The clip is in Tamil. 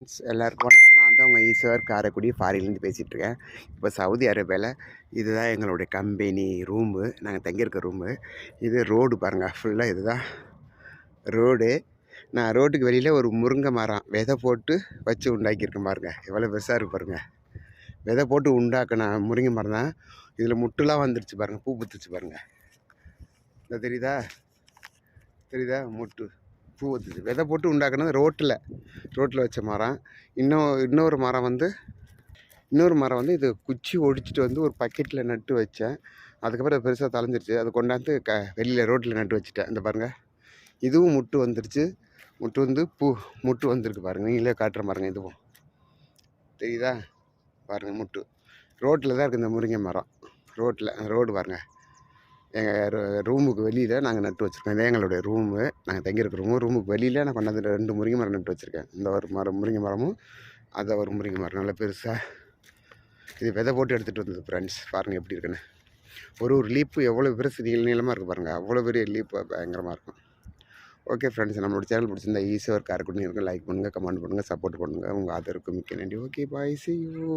ஃப்ரெண்ட்ஸ் எல்லாருக்கும் வணக்கம். நான் தான் உங்கள் ஈஸ்வர் காரைக்குடி ஃபாரின்லேருந்து பேசிகிட்டு இருக்கேன் இப்போ சவுதி அரேபியாவில் இதுதான் எங்களுடைய கம்பெனி ரூமு. நாங்கள் தங்கியிருக்க ரூமு. இது ரோடு பாருங்கள் ஃபுல்லாக இதுதான் ரோடு. நான் ரோட்டுக்கு வெளியில் ஒரு முருங்கை மரம் விதை போட்டு வச்சு உண்டாக்கியிருக்கேன் பாருங்கள் எவ்வளோ பெருசாக இருக்கு பாருங்கள் விதை போட்டு உண்டாக்கின முருங்கை மரம் தான். இதில் முட்டுலாம் வந்துருச்சு பாருங்கள் பூ பூத்துச்சு பாருங்கள் இந்த தெரியுதா? தெரியுதா? முட்டு. பூ வந்துச்சு விதை போட்டு உண்டாக்குனது ரோட்டில். ரோட்டில் வச்ச மரம். இன்னும் இன்னொரு மரம் வந்து இன்னொரு மரம் வந்து இது குச்சி ஒடிச்சிட்டு வந்து ஒரு பக்கெட்டில் நட்டு வச்சேன். அதுக்கப்புறம் பெருசாக தளைஞ்சிருச்சு. அதை கொண்டாந்து க வெளியில் ரோட்டில் நட்டு வச்சுட்டேன். இந்த பாருங்கள் இதுவும் முட்டு வந்துருச்சு. முட்டு வந்து பூ முட்டு வந்திருக்கு பாருங்கள் நீங்களே காட்டுற பாருங்கள் இதுவும். தெரியுதா? பாருங்கள் முட்டு. ரோட்டில் தான் இருக்குது இந்த முருங்கை மரம். ரோட்டில் ரோடு பாருங்கள் எங்கள் ரூமுக்கு வெளியில் நாங்கள் நட்டு வச்சுருக்கோம். இதே எங்களுடைய ரூமு. நாங்கள் தங்கியிருக்க ரூமு. ரூமுக்கு வெளியில் நான் கொண்டாந்து ரெண்டு முருங்கை மரம் நட்டு வச்சுருக்கேன். இந்த ஒரு மரம் முருங்கை மரமும் அதை ஒரு முருங்கை மரம். நல்லா பெருசாக இது விதை போட்டு எடுத்துகிட்டு வந்தது ஃப்ரெண்ட்ஸ் பாருங்கள் எப்படி இருக்குன்னு. ஒரு ஒரு லீப்பு எவ்வளோ பெருசு நீள நீளமாக இருக்குது பாருங்கள் அவ்வளோ பெரிய லீப்பு பயங்கரமாக இருக்கும். ஓகே ஃப்ரெண்ட்ஸ் நம்மளோட சேனல் பிடிச்சிருந்தா ஈஸியாக காரக்குடி இருக்கும் லைக் பண்ணுங்கள் கமெண்ட் பண்ணுங்கள் சப்போர்ட் பண்ணுங்கள் உங்கள் ஆதரவுக்கு மிக்க நன்றி. Okay bye C you